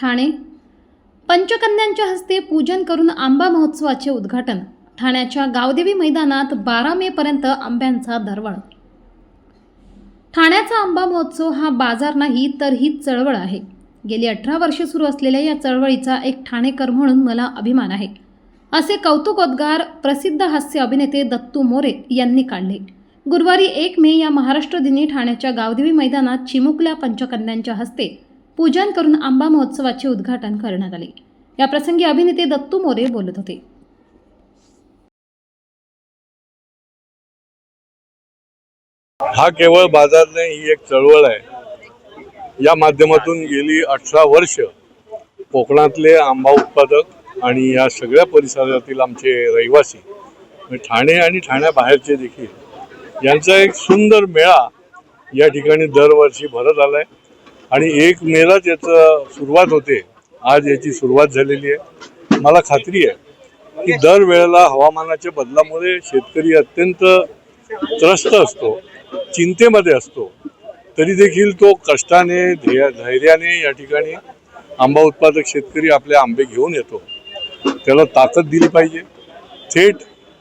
ठाणे. पंचकन्यांच्या हस्ते पूजन करून आंबा महोत्सवाचे उद्घाटन. ठाण्याच्या गावदेवी मैदानात बारा मे पर्यंत आंब्यांचा दरवळ ठाण्याचा आंबा महोत्सव हा बाजार नाही तर ही चळवळ आहे. गेली अठरा वर्षे सुरू असलेल्या या चळवळीचा एक ठाणेकर म्हणून मला अभिमान आहे. असे कौतुकोद्गार प्रसिद्ध हास्य अभिनेते दत्तू मोरे यांनी काढले. गुरुवारी एक मे या महाराष्ट्र दिनी ठाण्याच्या गावदेवी मैदानात चिमुकल्या पंचकन्यांच्या हस्ते पूजन करून आंबा महोत्सवाचे उद्घाटन करण्यात आले. या प्रसंगी अभिनेते दत्तू मोरे बोलत होते. हा केवळ बाजार नाही ही एक चळवळ आहे. या माध्यमातून गेली अठरा वर्ष कोकणातले आंबा उत्पादक आणि या सगळ्या परिसरातील आमचे रहिवासी ठाणे आणि ठाण्याबाहेरचे देखील. यांचा एक सुंदर मेळा या ठिकाणी दरवर्षी भरत आलाय. आणि एक मेलाच याचं सुरुवात होते. आज याची सुरुवात झालेली आहे. मला खात्री आहे की दरवेळेला हवामानाच्या बदलामुळे शेतकरी अत्यंत त्रस्त असतो चिंतेमध्ये असतो. तरी देखील तो कष्टाने ध्येय- धैर्याने या ठिकाणी आंबा उत्पादक शेतकरी आपले आंबे घेऊन येतो. त्याला ताकद दिली पाहिजे. थेट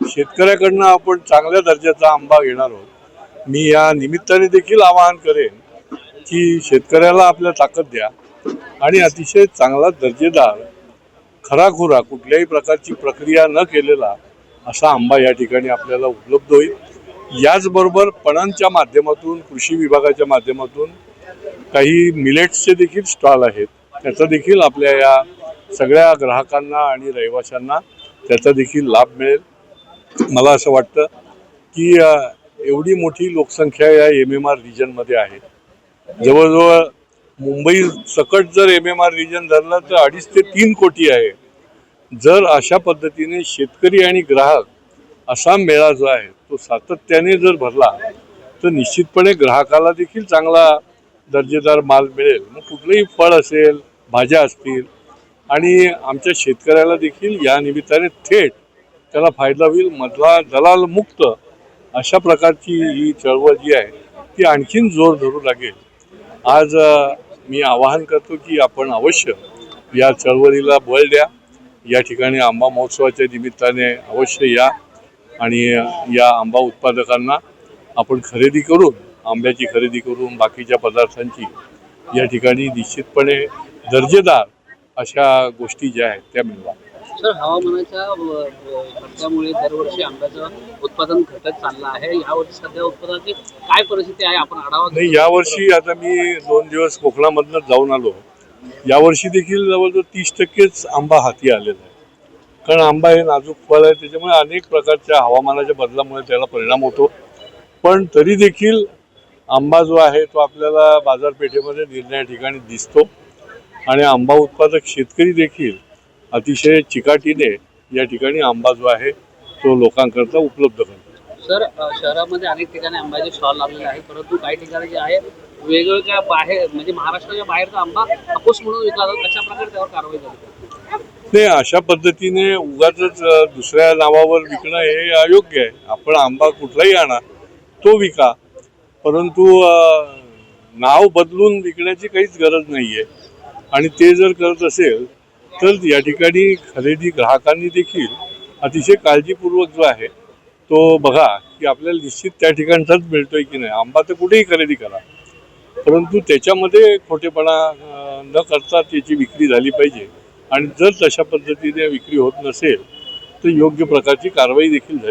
शेतकऱ्याकडनं आपण चांगल्या दर्जाचा आंबा घेणार आहोत. मी या निमित्ताने देखील आवाहन करेन की शेतकऱ्याला आपल्या ताकद द्या. आणि अतिशय चांगला दर्जेदार खराखुरा कुठल्याही प्रकारची प्रक्रिया न केलेला असा आंबा या ठिकाणी आपल्याला उपलब्ध होईल. याचबरोबर पणनच्या माध्यमातून कृषी विभागाच्या माध्यमातून काही मिलेट्सचे देखील स्टॉल आहेत. त्याचा देखील आपल्या या सगळ्या ग्राहकांना आणि रहिवाशांना त्याचा देखील लाभ मिळेल. मला असं वाटतं की एवढी मोठी लोकसंख्या या एम एम आर रिजनमध्ये आहे. जवळजवळ मुंबई सकट जर एम एम आर रिजन धरलं तर अडीच ते तीन कोटी आहे. जर अशा पद्धतीने शेतकरी आणि ग्राहक असा मेळा जो आहे तो सातत्याने जर भरला तर निश्चितपणे ग्राहकाला देखील चांगला दर्जेदार माल मिळेल. मग कुठलंही फळ असेल भाज्या असतील आणि आमच्या शेतकऱ्याला देखील या निमित्ताने थेट त्याला फायदा होईल मधला दलाल मुक्त अशा प्रकारची ही चळवळ जी आहे ती आणखीन जोर धरू लागेल. आज मी आवाहन करतो की आपण अवश्य या चळवळीला बळ द्या. या ठिकाणी आंबा महोत्सवाच्या निमित्ताने अवश्य या आणि या आंबा उत्पादकांना आपण खरेदी करून आंब्याची खरेदी करून बाकीच्या पदार्थांची या ठिकाणी निश्चितपणे दर्जेदार अशा गोष्टी ज्या आहेत त्या मिळवा. सर हवामानाच्या घटकामुळे दरवर्षी आंब्याचं उत्पादन घटत चाललं आहे. यावर्षी सध्या उत्पादनाची काय परिस्थिती आहे? आपण आढावा नाही यावर्षी आता मी दोन दिवस कोकणामधनं जाऊन आलो. यावर्षी देखील जवळजवळ तीस टक्केच आंबा हाती आलेला आहे. कारण आंबा हे नाजूक फळ आहे त्याच्यामुळे अनेक प्रकारच्या हवामानाच्या बदलामुळे त्याला परिणाम होतो. पण तरी देखील आंबा जो आहे तो आपल्याला बाजारपेठेमध्ये निर्णया ठिकाणी दिसतो. आणि आंबा उत्पादक शेतकरी देखील अतिशय चिकाटीने या ठिकाणी आंबा जो आहे तो लोकांकरता उपलब्ध करतो सर शहरामध्ये अनेक ठिकाणी आंब्याचे स्टॉल लागलेले आहे परंतु काही ठिकाणी जे आहे वेगवेगळ्या बाहेर म्हणजे महाराष्ट्राच्या बाहेरचा आंबा हापूस म्हणून विकला जातो कशा प्रकारे त्यावर कारवाई झाली? नाही अशा पद्धतीने उगाच दुसऱ्या नावावर विकणं हे अयोग्य आहे. आपण आंबा कुठलाही आणा तो विका. परंतु नाव बदलून विकण्याची काहीच गरज नाही आहे आणि ते जर करत असेल तर या ठिकाणी खरेदी ग्राहकांनी देखील अतिशय काळजीपूर्वक जो आहे तो बघा की आपल्याला निश्चित त्या ठिकाणचाच मिळतोय की नाही. आंबा तर कुठेही खरेदी करा. परंतु त्याच्यामध्ये खोटेपणा न करता त्याची विक्री झाली पाहिजे. आणि जर तशा पद्धतीने विक्री होत नसेल तर योग्य प्रकारची कारवाई देखील झाली